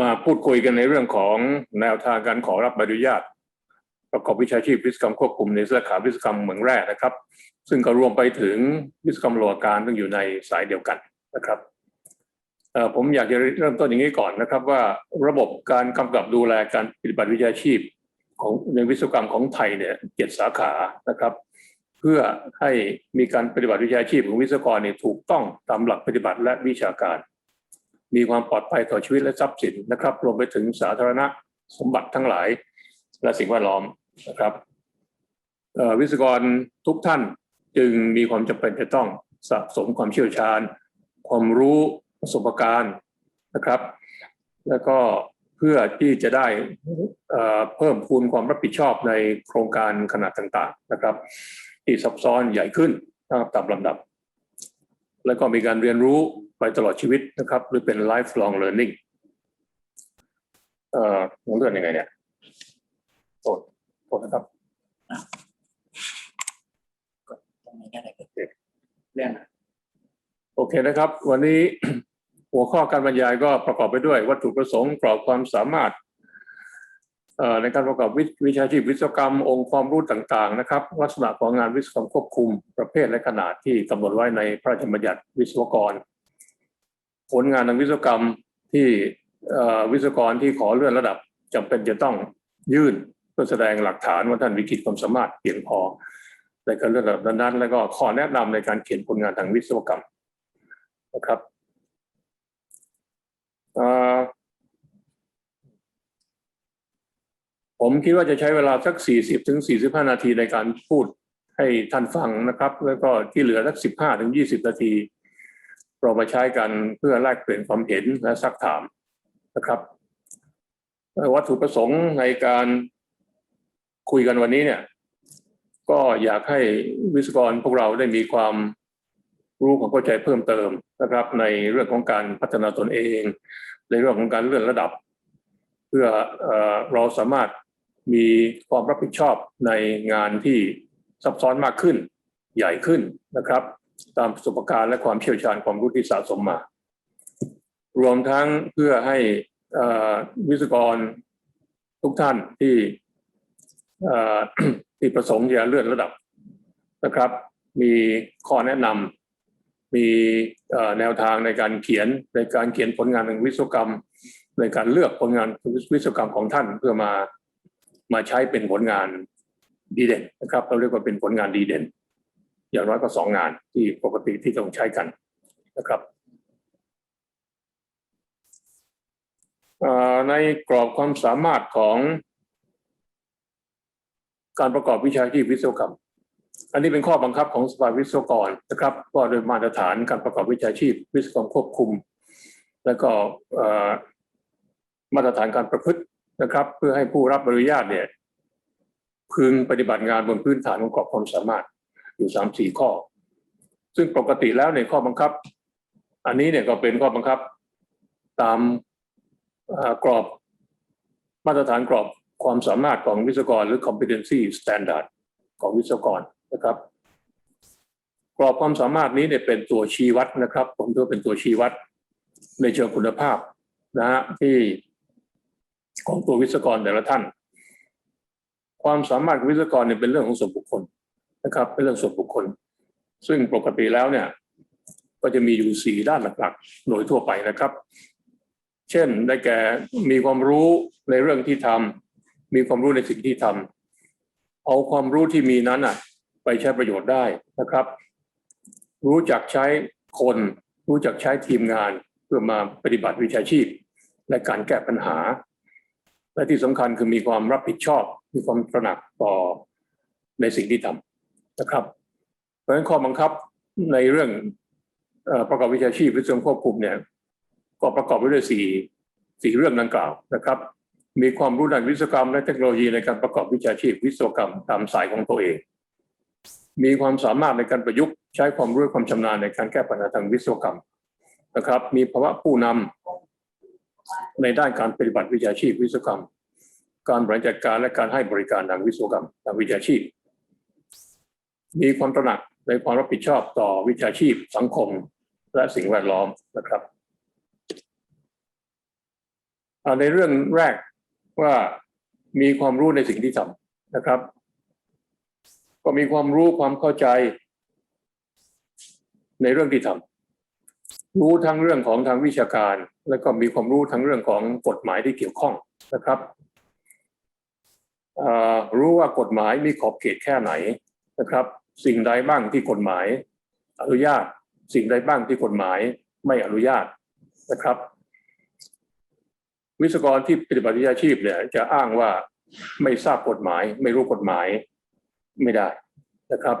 มาพูดคุยกันในเรื่องของแนวทางการขอรับใบอนุญาต ประกอบวิชาชีพวิศวกรรมควบคุมในสาขาวิศวกรรมเหมืองแร่นะครับ ซึ่งก็รวมไปถึงวิศวกรรมโลหะการซึ่งอยู่ในสายเดียวกันนะครับผมอยากจะเริ่มต้นอย่างนี้ก่อนนะครับ ว่าระบบการกำกับดูแลการปฏิบัติวิชาชีพของในวิศวกรรมของไทยเนี่ยเจ็ดสาขานะครับ เพื่อให้มีการปฏิบัติวิชาชีพของวิศวกรเนี่ยถูกต้องตามหลักปฏิบัติและวิชาการ มีความปลอดภัยต่อชีวิตและทรัพย์สินนะครับรวมไปถึงสาธารณสมบัติทั้งหลาย และสิ่งแวดล้อมนะครับวิศวกรทุกท่านจึงมีความจำเป็นจะต้องสะสมความเชี่ยวชาญ ความรู้ประสบการณ์นะครับ แล้วก็เพื่อที่จะได้เพิ่มพูนความรับผิดชอบในโครงการขนาดต่างๆนะครับ ที่ซับซ้อนใหญ่ขึ้นนะครับตามลำดับ แล้วก็มีการเรียนรู้ ไปตลอดชีวิตนะครับ หรือเป็น lifelong learning เอ่อผมเลื่อนยังไงเนี่ยโทษโทษนะครับตรงนี้ก็ได้เรื่องนะโอเคนะครับ วันนี้หัวข้อการบรรยายก็ประกอบไปด้วย วัตถุประสงค์กรอบความสามารถเอ่อในการประกอบวิวิชาชีพวิศวกรรมองค์ความรู้ต่างๆนะครับ ลักษณะของงานวิศวกรรมควบคุมประเภทและขนาดที่กำหนดไว้ในพระราชบัญญัติวิศวกร ผลงานทางวิศวกรรมที่วิศวกรที่ขอเลื่อนระดับจำเป็นจะต้องยื่นเพื่อแสดงหลักฐานว่าท่านวิกิตความสามารถเพียงพอในการเลื่อนระดับนั้นแล้วก็ขอแนะนำในการเขียนผลงานทางวิศวกรรมนะครับผมคิดว่าจะใช้เวลาสัก 40ถึง45 นาทีในการพูดให้ท่านฟังนะครับ แล้วก็ที่เหลือสัก 15ถึง20 นาที เรามาใช้กันเพื่อแลกเปลี่ยนความเห็นและซักถามนะครับ วัตถุประสงค์ในการคุยกันวันนี้เนี่ย ก็อยากให้วิศวกรพวกเราได้มีความรู้ความเข้าใจเพิ่มเติมนะครับ ในเรื่องของการพัฒนาตนเอง ในเรื่องของการเลื่อนระดับ เพื่อเอ่อเราสามารถมีความรับผิดชอบในงานที่ซับซ้อนมากขึ้น ใหญ่ขึ้นนะครับ ตามประสบการณ์และความเชี่ยวชาญความรู้ที่สะสมมา รวมทั้งเพื่อให้วิศวกรทุกท่านที่ที่ประสงค์จะเลื่อนระดับนะครับ มีข้อแนะนำมีแนวทางในการเขียนในการเขียนผลงานทางวิศวกรรม ในการเลือกผลงานวิศวกรรมของท่าน เพื่อมามาใช้เป็นผลงานดีเด่นนะครับ เราเรียกว่าเป็นผลงานดีเด่น อย่างน้อยก็สองงานที่ปกติที่ต้องใช้กันนะครับในกรอบความสามารถของการประกอบวิชาชีพวิศวกรรม อันนี้เป็นข้อบังคับของสภาวิศวกรนะครับว่าโดยมาตรฐานการประกอบวิชาชีพ วิศวกรรมควบคุม แล้วก็มาตรฐานการประพฤตินะครับ เพื่อให้ผู้รับอนุญาตเนี่ยพึงปฏิบัติงานบนพื้นฐานของกรอบความสามารถ อยู่สามสี่ข้อ ซึ่งปกติแล้วในข้อบังคับ อันนี้เนี่ยก็เป็นข้อบังคับตามกรอบมาตรฐานกรอบความสามารถของวิศวกรหรือ competency standard ของวิศวกรนะครับ กรอบความสามารถนี้เนี่ยเป็นตัวชี้วัดนะครับ ผมถือว่าเป็นตัวชี้วัดในเชิงคุณภาพนะฮะที่ของตัววิศวกรแต่ละท่าน ความสามารถวิศวกรเนี่ยเป็นเรื่องของส่วนบุคคล นะครับเป็นเรื่องส่วนบุคคล ซึ่งปกติแล้วเนี่ยก็จะมีอยู่สี่ด้านหลักๆโดยทั่วไปนะครับ เช่นได้แก่มีความรู้ในเรื่องที่ทำมีความรู้ในสิ่งที่ทำเอาความรู้ที่มีนั้นอะ ไปใช้ประโยชน์ได้นะครับ รู้จักใช้คน รู้จักใช้ทีมงานเพื่อมาปฏิบัติวิชาชีพ และการแก้ปัญหา และที่สำคัญคือมีความรับผิดชอบ มีความตระหนักต่อในสิ่งที่ทำ นะครับเพราะฉะนั้นข้อบังคับในเรื่องอประกอบวิชาชีพวิศวกรรมควบคุมเนี่ยก็ประกอบไปด้วยสี่สี่เรื่องดังกล่าวนะครับ มีความรู้ด้านวิศวกรรม และเทคโนโลยีในการประกอบวิชาชีพวิศวกรรมตามสายของตัวเอง มีความสามารถในการประยุกต์ใช้ความรู้ความชำนาญในการแก้ปัญหาทางวิศวกรรมนะครับ มีภาวะผู้นำในด้านการปฏิบัติวิชาชีพวิศวกรรม การบริหารจัดการและการให้บริการทางวิศวกรรมทางวิชาชีพ มีความตระหนักในความรับผิดชอบต่อวิชาชีพสังคม และสิ่งแวดล้อมนะครับในเรื่องแรกว่ามีความรู้ในสิ่งที่ทำนะครับ ก็มีความรู้ความเข้าใจในเรื่องที่ทำรู้ทั้งเรื่องของทางวิชาการ แล้วก็มีความรู้ทั้งเรื่องของกฎหมายที่เกี่ยวข้องนะครับรู้ว่ากฎหมายมีขอบเขตแค่ไหนนะครับ สิ่งใดบ้างที่กฎหมาย อนุญาตสิ่งใดบ้างที่กฎหมายไม่อนุญาตนะครับ วิศวกรที่ปฏิบัติวิชาชีพเนี่ย จะอ้างว่าไม่ทราบกฎหมาย ไม่รู้กฎหมายไม่ได้นะครับ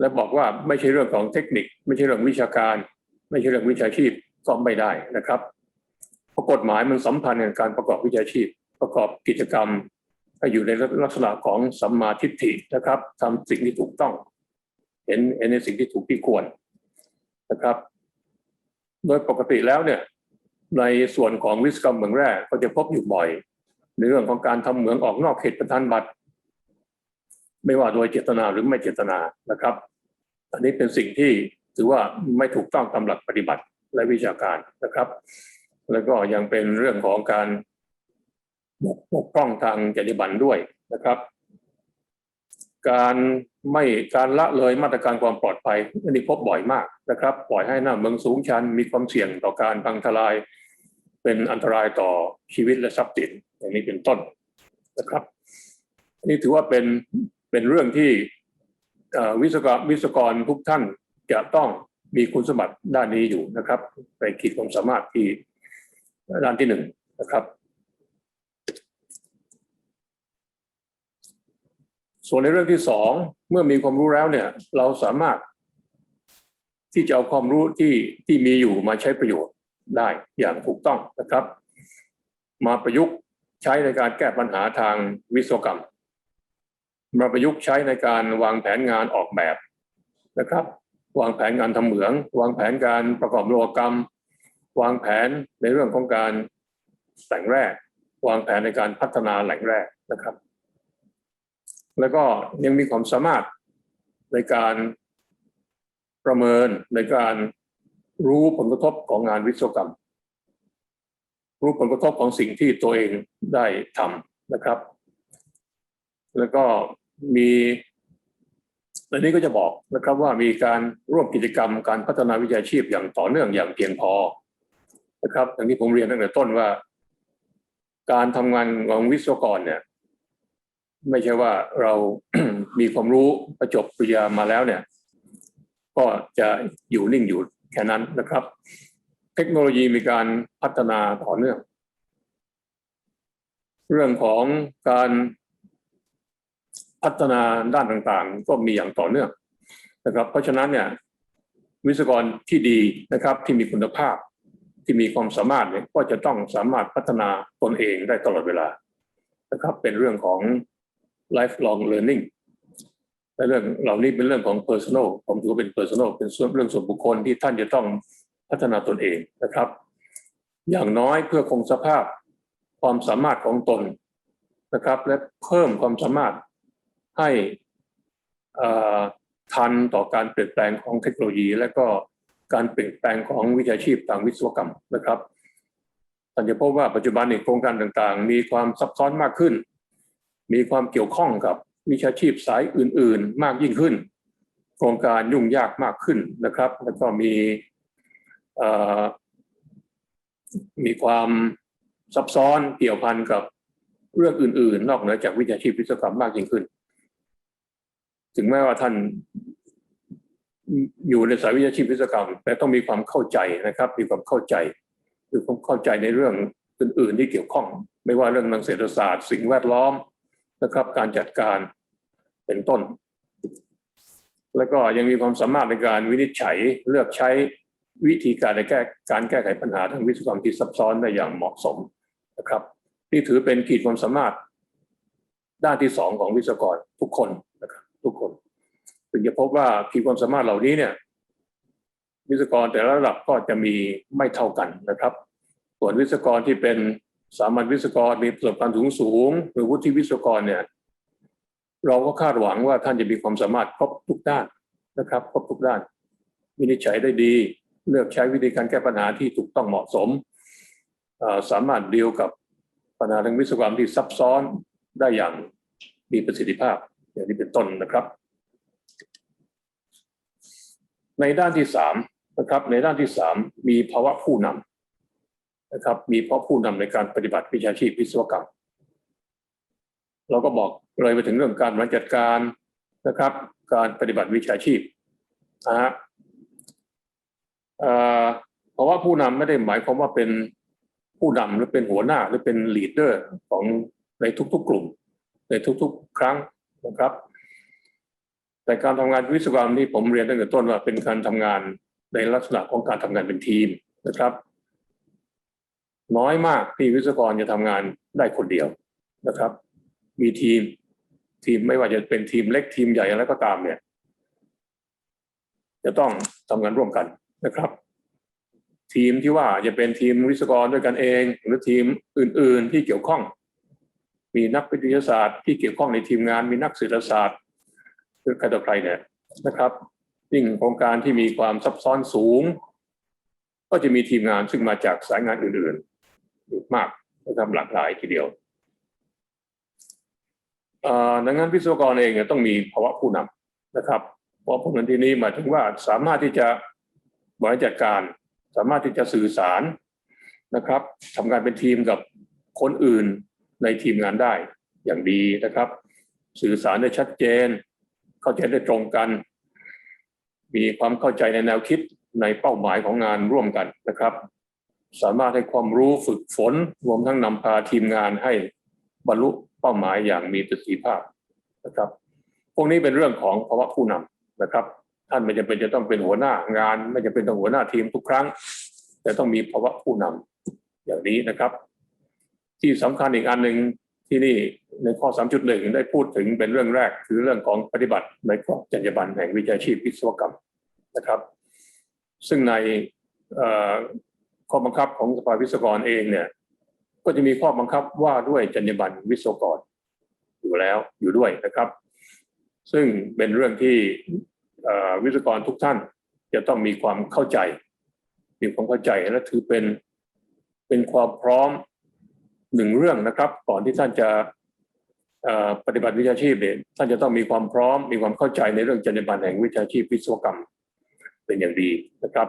และบอกว่าไม่ใช่เรื่องของเทคนิค ไม่ใช่เรื่องวิชาการ ไม่ใช่เรื่องวิชาชีพก็ไม่ได้นะครับเพราะกฎหมายมันสัมพันธ์กับการประกอบวิชาชีพ ประกอบกิจกรรมให้อยู่ในลักษณะของสัมมาทิฏฐินะครับทำสิ่งที่ถูกต้อง เห็นเห็นในสิ่งที่ถูกที่ควรนะครับ โดยปกติแล้วเนี่ย ในส่วนของวิศวกรรมเหมืองแร่ก็จะพบอยู่บ่อย ในเรื่องของการทำเหมืองออกนอกเขตประธานบัตร ไม่ว่าโดยเจตนาหรือไม่เจตนานะครับ อันนี้เป็นสิ่งที่ถือว่าไม่ถูกต้องตามหลักปฏิบัติและวิชาการนะครับ แล้วก็ยังเป็นเรื่องของการบกบกพร่องทางจรรยบรรณด้วยนะครับ การไม่การละเลยมาตรการความปลอดภัยอันนี้พบบ่อยมากนะครับ ปล่อยให้หน้าเมืองสูงชันมีความเสี่ยงต่อการพังทลาย เป็นอันตรายต่อชีวิตและทรัพย์สินอย่างนี้เป็นต้นนะครับนนี้ถือว่าเป็นเป็นเรื่องที่วิศวกรวิศวกรทุกท่านจะต้องมีคุณสมบัติด้านนี้อยู่นะครับในขีดความสามารถที่ด้านที่หนึ่งนะครับ ส่วนในเรื่องที่สองเมื่อมีความรู้แล้วเนี่ย เราสามารถ ที่จะเอาความรู้ที่ที่มีอยู่มาใช้ประโยชน์ได้อย่างถูกต้องนะครับ มาประยุกต์ใช้ในการแก้ปัญหาทางวิศวกรรม มาประยุกต์ใช้ในการวางแผนงานออกแบบนะครับ วางแผนงานทำเหมือง วางแผนการประกอบโลกรรม วางแผนในเรื่องของการแต่งแร่วางแผนในการพัฒนาแหล่งแร่นะครับ แล้วก็ยังมีความสามารถในการประเมินในการรู้ผลกระทบของงานวิศวกรรม รู้ผลกระทบของสิ่งที่ตัวเองได้ทำนะครับ แล้วก็มีอันนี้ก็จะบอกนะครับว่ามีการร่วมกิจกรรมการพัฒนาวิชาชีพอย่างต่อเนื่องอย่างเพียงพอนะครับอย่างที่ผมเรียนตั้งแต่ต้นว่า การทำงานของวิศวกรเนี่ย ไม่ใช่ว่าเรามีความรู้ประจบปริญญามาแล้วเนี่ย ก็จะอยู่นิ่งอยู่แค่นั้นนะครับ เทคโนโลยีมีการพัฒนาต่อเนื่อง เรื่องของการพัฒนาด้านต่างๆ ก็มีอย่างต่อเนื่องนะครับ เพราะฉะนั้นเนี่ยวิศวกรที่ดีนะครับที่มีคุณภาพที่มีความสามารถเนี่ยก็จะต้องสามารถพัฒนาตนเองได้ตลอดเวลานะครับเป็นเรื่องของ lifelong learning และเรื่องเหล่านี้เป็นเรื่องของ personal ผมถือว่าเป็น personal เป็นเรื่องส่วนบุคคลที่ท่านจะต้องพัฒนาตนเองนะครับ อย่างน้อยเพื่อคงสภาพความสามารถของตนนะครับ และเพิ่มความสามารถให้ทันต่อการเปลี่ยนแปลงของเทคโนโลยี และก็การเปลี่ยนแปลงของวิชาชีพทางวิศวกรรมนะครับท่านจะพบว่าปัจจุบันในโครงการต่างๆ มีความซับซ้อนมากขึ้น มีความเกี่ยวข้องกับวิชาชีพสายอื่น ๆ มากยิ่งขึ้น โครงการยุ่งยากมากขึ้นนะครับ แล้วก็มีมีความซับซ้อนเกี่ยวพันกับเรื่องอื่น ๆ นอกเหนือจากวิชาชีพวิศวกรรมมากยิ่งขึ้น ถึงแม้ว่าท่านอยู่ในสายวิชาชีพวิศวกรรม แต่ต้องมีความเข้าใจนะครับ มีความเข้าใจคือความเข้าใจในเรื่องอื่น ๆ ที่เกี่ยวข้อง ไม่ว่าเรื่องทางเศรษฐศาสตร์ สิ่งแวดล้อม นะครับ การจัดการเป็นต้น แล้วก็ยังมีความสามารถในการวินิจฉัยเลือกใช้วิธีการในแก้การแก้ไขปัญหาทางวิศวกรรมที่ซับซ้อนได้อย่างเหมาะสมนะครับ นี่ถือเป็นขีดความสามารถด้านที่สองของวิศวกรทุกคนนะครับทุกคนถึงจะพบว่าขีดความสามารถเหล่านี้เนี่ย วิศวกรแต่ละระดับก็จะมีไม่เท่ากันนะครับ ส่วนวิศวกรที่เป็น สามัญวิศวกรมีประสบการณ์สูงสูงหรือวุฒิวิศวกรเนี่ยเราก็คาดหวังว่าท่านจะมีความสามารถครบทุกด้านนะครับครบทุกด้าน วินิจฉัยได้ดี เลือกใช้วิธีการแก้ปัญหาที่ถูกต้องเหมาะสม สามารถเดีลกับปัญหาทางวิศวกรรมที่ซับซ้อนได้อย่างมีประสิทธิภาพ อย่างนี้เป็นต้นนะครับ ในด้านที่สามนะครับ ในด้านที่สามมีภาวะผู้นำ นะครับ มีเพราะผู้นำในการปฏิบัติวิชาชีพวิศวกรรม เราก็บอกเลยไปถึงเรื่องการบริหารจัดการนะครับ การปฏิบัติวิชาชีพนะฮะเพราะว่าผู้นำไม่ได้หมายความว่าเป็นผู้นำหรือเป็นหัวหน้าหรือเป็นลีดเดอร์ของในทุกๆกลุ่ม ในทุกๆ ครั้งนะครับ แต่การทำงานวิศวกรรมนี่ผมเรียนตั้งแต่ต้นว่าเป็นการทำงานในลักษณะของการทำงานเป็นทีมนะครับ น้อยมากที่วิศวกรจะทำงานได้คนเดียวนะครับ มีทีมทีมไม่ว่าจะเป็นทีมเล็กทีมใหญ่อะไรก็ตามเนี่ย จะต้องทำงานร่วมกันนะครับ ทีมที่ว่าจะเป็นทีมวิศวกรด้วยกันเอง หรือทีมอื่น ๆ ที่เกี่ยวข้อง มีนักวิทยาศาสตร์ ที่เกี่ยวข้องในทีมงานมีนักศรษฐศาสตร์หรือใครต่อใครเนี่ยนะครับยิ่งโครงการที่มีความซับซ้อนสูง ก็จะมีทีมงานซึ่งมาจากสายงานอื่น ๆ มากนะครับหลากหลายทีเดียวอ่อดังนั้นวิศวกรเองต้องมีภาวะผู้นำนะครับเพราะผู้นำที่นี้หมายถึงว่าสามารถที่จะบริหารจัดการ สามารถที่จะสื่อสารนะครับทำงานเป็นทีมกับคนอื่นในทีมงานได้อย่างดีนะครับ สื่อสารได้ชัดเจน เข้าใจได้ตรงกัน มีความเข้าใจในแนวคิดในเป้าหมายของงานร่วมกันนะครับ สามารถให้ความรู้ฝึกฝน รวมทั้งนำพาทีมงานให้บรรลุเป้าหมายอย่างมีประสิทธิภาพนะครับ พวกนี้เป็นเรื่องของภาวะผู้นำนะครับ ท่านไม่จำเป็นจะต้องเป็นหัวหน้างาน ไม่จำเป็นต้องหัวหน้าทีมทุกครั้ง แต่ต้องมีภาวะผู้นำอย่างนี้นะครับ ที่สำคัญอีกอันหนึ่งที่นี่ในข้อ 3.1 ได้พูดถึงเป็นเรื่องแรก คือเรื่องของปฏิบัติในกรอบจรรยาบรรณแห่งวิชาชีพวิศวกรรมนะครับ ซึ่งใน ข้อบังคับของสภาวิศวกรเองเนี่ย ก็จะมีข้อบังคับว่าด้วยจรรยาบรรณวิศวกรอยู่แล้วอยู่ด้วยนะครับ ซึ่งเป็นเรื่องที่วิศวกรทุกท่านจะต้องมีความเข้าใจ มีความเข้าใจและถือเป็นเป็นความพร้อมหนึ่งเรื่องนะครับ ก่อนที่ท่านจะปฏิบัติวิชาชีพเนี่ยท่านจะต้องมีความพร้อม มีความเข้าใจในเรื่องจรรยาบรรณแห่งวิชาชีพวิศวกรรมเป็นอย่างดีนะครับ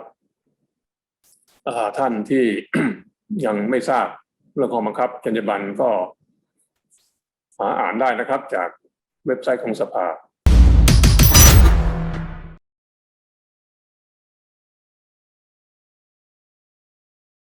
ท่านที่ยังไม่ทราบเรื่องของบังคับจรรยาบรรณก็หาอ่านได้นะครับ จากเว็บไซต์ของสภา